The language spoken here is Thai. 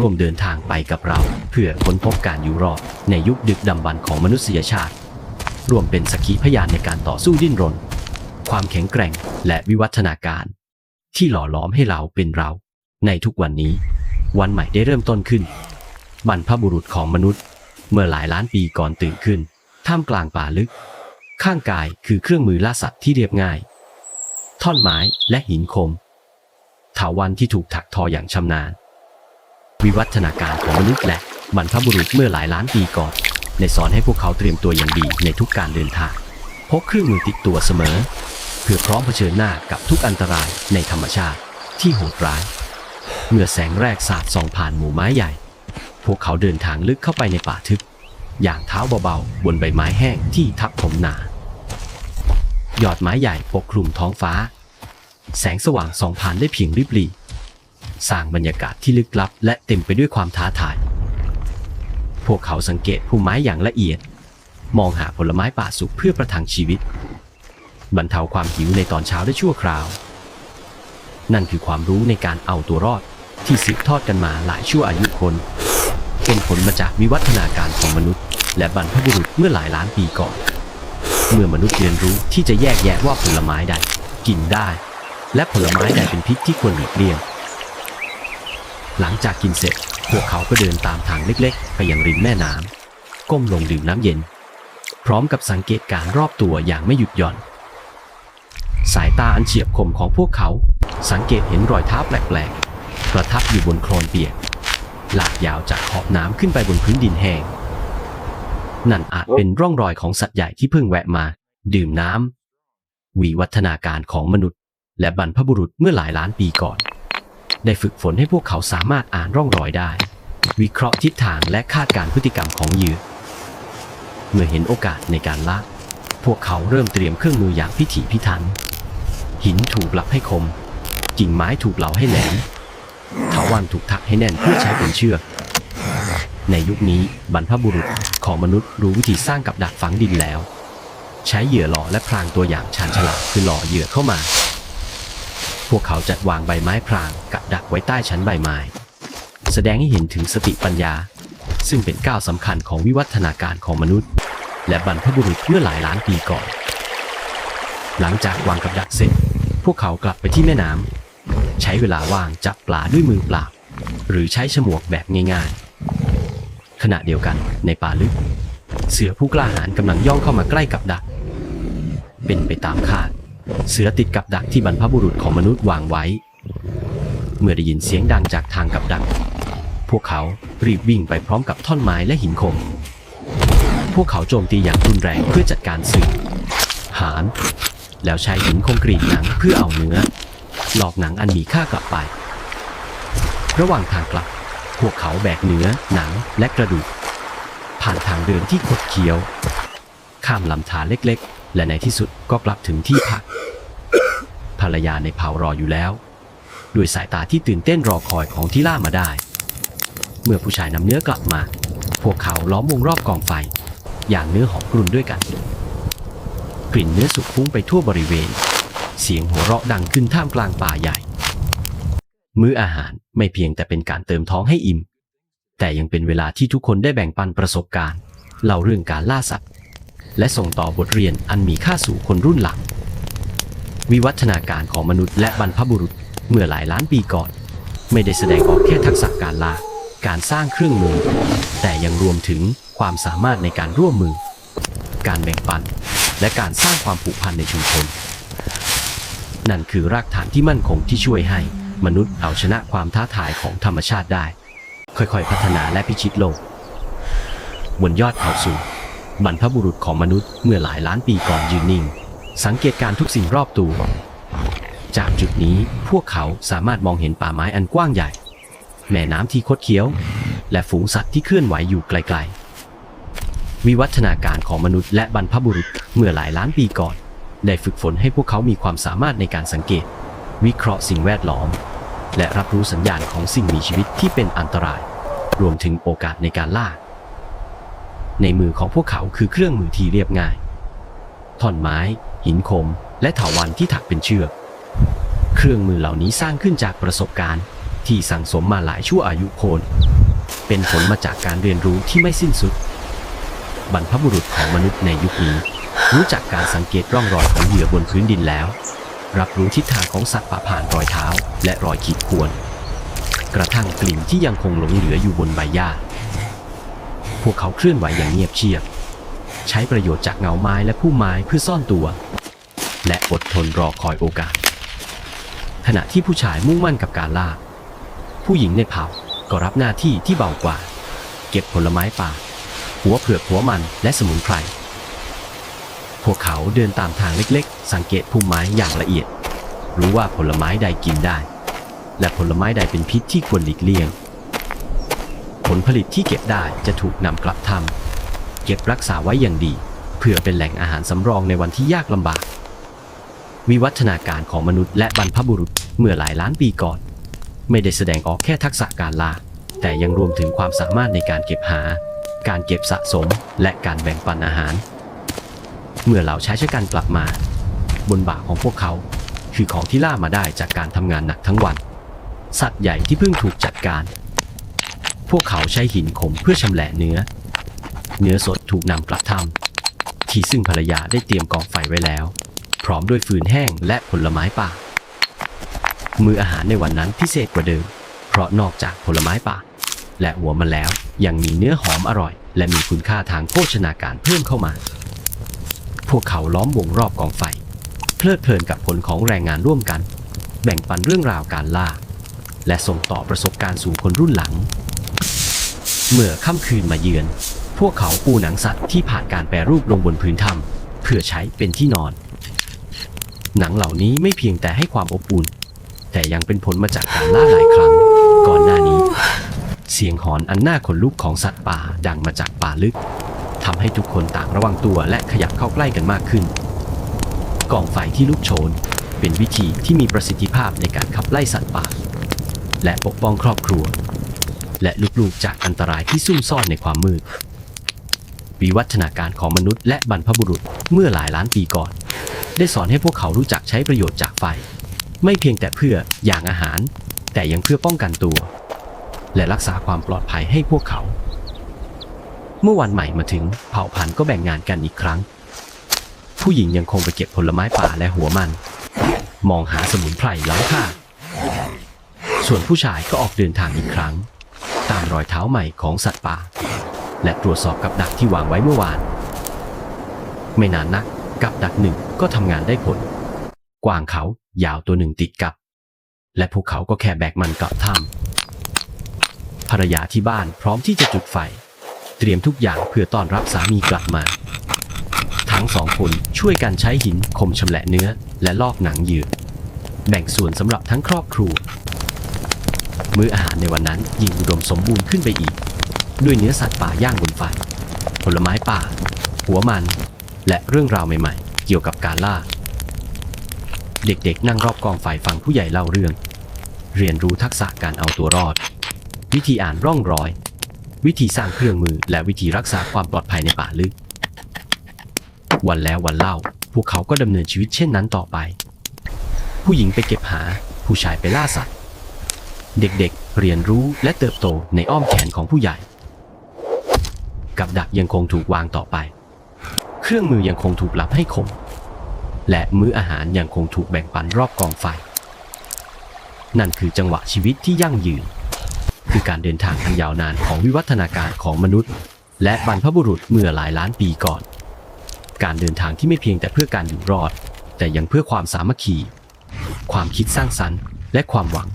ร่วมเดินทางไปกับเรา เพื่อค้นพบการอยู่รอดในยุคดึกดำบรรพ์ของมนุษยชาติ ร่วมเป็นสักขีพยานในการต่อสู้ดิ้นรน ความแข็งแกร่งและวิวัฒนาการ ที่หล่อหลอมให้เราเป็นเรา ในทุกวันนี้ วันใหม่ได้เริ่มต้นขึ้น บรรพบุรุษของมนุษย์ เมื่อหลายล้านปีก่อนตื่นขึ้น ท่ามกลางป่าลึก ข้างกายคือเครื่องมือล่าสัตว์ที่เรียบง่าย ท่อนไม้และหินคมเถาวันที่ถูกถักทออย่างชำนาญ วิวัฒนาการของมนุษย์และบรรพบุรุษเมื่อหลายล้านปีก่อนได้สอนให้พวกเขาเตรียมตัวอย่างดีในทุกการเดินทางพกเครื่องมือติดตัวเสมอ เพื่อพร้อมเผชิญหน้ากับทุกอันตรายในธรรมชาติที่โหดร้าย เมื่อแสงแรกสาดส่องผ่านหมู่ไม้ใหญ่ พวกเขาเดินทางลึกเข้าไปในป่าทึบ อย่างเท้าเบาๆ บนใบไม้แห้งที่ทับถมหนา ยอดไม้ใหญ่ปกคลุมท้องฟ้า แสงสว่างส่องผ่านได้เพียงริบหรี่ สร้างบรรยากาศที่ลึกลับ และเต็มไปด้วยความท้าทาย พวกเขาสังเกตภูไม้อย่างละเอียด มองหาผลไม้ป่าสุกเพื่อประทังชีวิต บรรเทาความหิวในตอนเช้าได้ชั่วคราว นั่นคือความรู้ในการเอาตัวรอดที่สืบทอดกันมาหลายชั่วอายุคน เป็นผลมาจากวิวัฒนาการของมนุษย์ และบรรพบุรุษเมื่อหลายล้านปีก่อน เมื่อมนุษย์เรียนรู้ที่จะแยกแยะว่าผลไม้ใด กินได้ และผลไม้ใดเป็นพิษที่ควรหลีกเลี่ยง หลังจากกินเสร็จ พวกเขาก็เดินตามทางเล็กๆ ไปยังริมแม่น้ำก้มลงดื่มน้ำเย็น พร้อมกับสังเกตการรอบตัวอย่างไม่หยุดหย่อน สายตาอันเฉียบคมของพวกเขา สังเกตเห็นรอยเท้าแปลกๆ ประทับอยู่บนโคลนเปียกหลากยาวจากขอบน้ำขึ้นไปบนพื้นดินแห้งนั่นอาจเป็นร่องรอยของสัตว์ใหญ่ที่เพิ่งแวะมา ดื่มน้ำวิวัฒนาการของมนุษย์ และบรรพบุรุษเมื่อหลายล้านปีก่อน ได้ฝึกฝนให้พวกเขาสามารถอ่านร่องรอยได้ วิเคราะห์ทิศทางและคาดการพฤติกรรมของเหยื่อ เมื่อเห็นโอกาสในการล่าพวกเขาเริ่มเตรียมเครื่องมืออย่างพิถีพิถัน หินถูกหลับให้คม กิ่งไม้ถูกเหลาให้แหลมเถาวันถูกถักให้แน่นเพื่อใช้เป็นเชือกในยุคนี้บรรพบุรุษของมนุษย์รู้วิธีสร้างกับดักฝังดินแล้ว ใช้เหยื่อหล่อและพรางตัวอย่างชาญฉลาดคือหล่อเหยื่อเข้ามา พวกเขาจัดวางใบไม้พรางกับดักไว้ใต้ชั้นใบไม้ แสดงให้เห็นถึงสติปัญญา ซึ่งเป็นก้าวสำคัญของวิวัฒนาการของมนุษย์ และบรรพบุรุษเมื่อหลายล้านปีก่อน หลังจากวางกับดักเสร็จ พวกเขากลับไปที่แม่น้ำใช้เวลาว่างจับปลาด้วยมือเปล่าหรือใช้ฉมวกแบบง่ายๆ ขณะเดียวกันในป่าลึก เสือผู้กล้าหาญกำลังย่องเข้ามาใกล้กับดัก เป็นไปตามคาด เสือติดกับดักที่บรรพบุรุษของมนุษย์วางไว้ เมื่อได้ยินเสียงดังจากทางกับดัก พวกเขารีบวิ่งไปพร้อมกับท่อนไม้และหินคม พวกเขาโจมตีอย่างรุนแรงเพื่อจัดการเสือหานแล้วใช้หินคมกรีดหนังเพื่อเอาเนื้อ หลอกหนังอันมีค่ากลับไป ระหว่างทางกลับ พวกเขาแบกเนื้อ หนังและกระดูก ผ่านทางเดินที่คดเคี้ยว ข้ามลำธารเล็กๆ และในที่สุดก็กลับถึงที่พัก ภรรยาในเผารออยู่แล้ว ด้วยสายตาที่ตื่นเต้นรอคอยของที่ล่ามาได้ เมื่อผู้ชายนำเนื้อกลับมา พวกเขาล้อมวงรอบกองไฟ อย่างเนื้อหอมกรุ่นด้วยกัน กลิ่นเนื้อสุกฟุ้งไปทั่วบริเวณ เสียงหัวเราะดังขึ้นท่ามกลางป่าใหญ่ มื้ออาหารไม่เพียงแต่เป็นการเติมท้องให้อิ่ม แต่ยังเป็นเวลาที่ทุกคนได้แบ่งปันประสบการณ์เล่าเรื่องการล่าสัตว์ และส่งต่อบทเรียนอันมีค่าสู่คนรุ่นหลัง วิวัฒนาการของมนุษย์และบรรพบุรุษเมื่อหลายล้านปีก่อน ไม่ได้แสดงออกแค่ทักษะการล่าการสร้างเครื่องมือ แต่ยังรวมถึงความสามารถในการร่วมมือ การแบ่งปัน และการสร้างความผูกพันในชุมชน นั่นคือรากฐานที่มั่นคงที่ช่วยให้มนุษย์เอาชนะความท้าทายของธรรมชาติได้ ค่อยๆ พัฒนาและพิชิตโลก บนยอดเขาสูง บรรพบุรุษของมนุษย์เมื่อหลายล้านปีก่อนยืนนิ่ง สังเกตการทุกสิ่งรอบตัว จากจุดนี้พวกเขาสามารถมองเห็นป่าไม้อันกว้างใหญ่ แม่น้ำที่คดเคี้ยว และฝูงสัตว์ที่เคลื่อนไหวอยู่ไกลๆ วิวัฒนาการของมนุษย์และบรรพบุรุษเมื่อหลายล้านปีก่อน ได้ฝึกฝนให้พวกเขามีความสามารถในการสังเกต วิเคราะห์สิ่งแวดล้อม และรับรู้สัญญาณของสิ่งมีชีวิตที่เป็นอันตราย รวมถึงโอกาสในการล่า ในมือของพวกเขาคือเครื่องมือที่เรียบง่ายท่อนไม้ หินคม และถาวัลย์ที่ถักเป็นเชือก เครื่องมือเหล่านี้สร้างขึ้นจากประสบการณ์ ที่สั่งสมมาหลายชั่วอายุคน เป็นผลมาจากการเรียนรู้ที่ไม่สิ้นสุด บรรพบุรุษของมนุษย์ในยุคนี้ รู้จักการสังเกตร่องรอยของเหยื่อบนพื้นดินแล้ว รับรู้ทิศทางของสัตว์ป่าผ่านรอยเท้า และรอยขีดข่วน กระทั่งกลิ่นที่ยังคงหลงเหลืออยู่บนใบหญ้า พวกเขาเคลื่อนไหวอย่างเงียบเชียบ ใช้ประโยชน์จากเงาไม้และพุ่มไม้เพื่อซ่อนตัว และอดทนรอคอยโอกาส ขณะที่ผู้ชายมุ่งมั่นกับการล่า ผู้หญิงในเผ่าก็รับหน้าที่ที่เบากว่า เก็บผลไม้ป่า หัวเผือกหัวมันและสมุนไพร พวกเขาเดินตามทางเล็กๆ สังเกตพุ่มไม้อย่างละเอียด รู้ว่าผลไม้ใดกินได้ และผลไม้ใดเป็นพิษที่ควรหลีกเลี่ยง ผลผลิตที่เก็บได้จะถูกนำกลับทำเก็บรักษาไว้อย่างดี เพื่อเป็นแหล่งอาหารสำรองในวันที่ยากลำบาก วิวัฒนาการของมนุษย์และบรรพบุรุษเมื่อหลายล้านปีก่อน ไม่ได้แสดงออกแค่ทักษะการล่าแต่ยังรวมถึงความสามารถในการเก็บหา การเก็บสะสม และการแบ่งปันอาหาร เมื่อเหล่าชายชะกันกลับมา บนบ่าของพวกเขา คือของที่ล่ามาได้จากการทำงานหนักทั้งวัน สัตว์ใหญ่ที่เพิ่งถูกจัดการ พวกเขาใช้หินคมเพื่อชำแหละเนื้อ เนื้อสดถูกนำกลับทำที่ซึ่งภรรยาได้เตรียมกองไฟไว้แล้ว พร้อมด้วยฟืนแห้งและผลไม้ป่า มืออาหารในวันนั้นพิเศษกว่าเดิม เพราะนอกจากผลไม้ป่า และหัวมันแล้วยังมีเนื้อหอมอร่อย และมีคุณค่าทางโภชนาการเพิ่มเข้ามา พวกเขาล้อมวงรอบกองไฟ เพลิดเพลินกับผลของแรงงานร่วมกัน แบ่งปันเรื่องราวการล่า และส่งต่อประสบการณ์สู่คนรุ่นหลัง เมื่อค่ำคืนมาเยือน พวกเขาปูหนังสัตว์ที่ผ่านการแปรรูปลงบนพื้นถ้ำเพื่อใช้เป็นที่นอน หนังเหล่านี้ไม่เพียงแต่ให้ความอบอุ่น แต่ยังเป็นผลมาจากการล่าหลายครั้ง ก่อนหน้านี้ เสียงหอนอันน่าขนลุกของสัตว์ป่าดังมาจากป่าลึกทำให้ทุกคนต่างระวังตัวและขยับเข้าใกล้กันมากขึ้นกองไฟที่ลุกโชน เป็นวิธีที่มีประสิทธิภาพในการขับไล่สัตว์ป่า และปกป้องครอบครัว และลูกๆจากอันตรายที่ซุ่มซ่อนในความมืด วิวัฒนาการของมนุษย์และบรรพบุรุษเมื่อหลายล้านปีก่อน ได้สอนให้พวกเขารู้จักใช้ประโยชน์จากไฟ ไม่เพียงแต่เพื่ออย่างอาหาร แต่ยังเพื่อป้องกันตัว และรักษาความปลอดภัยให้พวกเขา เมื่อวันใหม่มาถึงเผ่าพันธุ์ก็แบ่งงานกันอีกครั้ง ผู้หญิงยังคงไปเก็บผลไม้ป่าและหัวมัน มองหาสมุนไพรล้ำค่าส่วนผู้ชายก็ออกเดินทางอีกครั้ง ตามรอยเท้าใหม่ของสัตว์ป่า และตรวจสอบกับดักที่วางไว้เมื่อวาน ไม่นานนักกับดักหนึ่งก็ทำงานได้ผล กวางเขายาวตัวหนึ่งติดกับ และพวกเขาก็แค่แบกมันกลับถ้ำภรรยาที่บ้านพร้อมที่จะจุดไฟ เตรียมทุกอย่างเพื่อต้อนรับสามีกลับมา ทั้งสองคนช่วยกันใช้หินคมชำแหละเนื้อ และลอกหนังเหยื่อแบ่งส่วนสำหรับทั้งครอบครัว มื้ออาหารในวันนั้นยิ่งอุดมสมบูรณ์ขึ้นไปอีก ด้วยเนื้อสัตว์ป่าย่างบนไฟผลไม้ป่า หัวมัน และเรื่องราวใหม่ๆ เกี่ยวกับการล่า เด็กๆ นั่งรอบกองไฟฟังผู้ใหญ่เล่าเรื่อง เรียนรู้ทักษะการเอาตัวรอด วิธีอ่านร่องรอย วิธีสร้างเครื่องมือและวิธีรักษาความปลอดภัยในป่าลึก วันแล้ววันเล่า พวกเขาก็ดำเนินชีวิตเช่นนั้นต่อไป ผู้หญิงไปเก็บหา ผู้ชายไปล่าสัตว์ เด็กๆ เรียนรู้และเติบโตในอ้อมแขนของผู้ใหญ่ กับดักยังคงถูกวางต่อไป เครื่องมือยังคงถูกลับให้คม และมื้ออาหารยังคงถูกแบ่งปันรอบกองไฟ นั่นคือจังหวะชีวิตที่ยั่งยืน คือการเดินทางอันยาวนานของวิวัฒนาการของมนุษย์ และบรรพบุรุษเมื่อหลายล้านปีก่อน การเดินทางที่ไม่เพียงแต่เพื่อการอยู่รอด แต่ยังเพื่อความสามัคคี ความคิดสร้างสรรค์ และความหวัง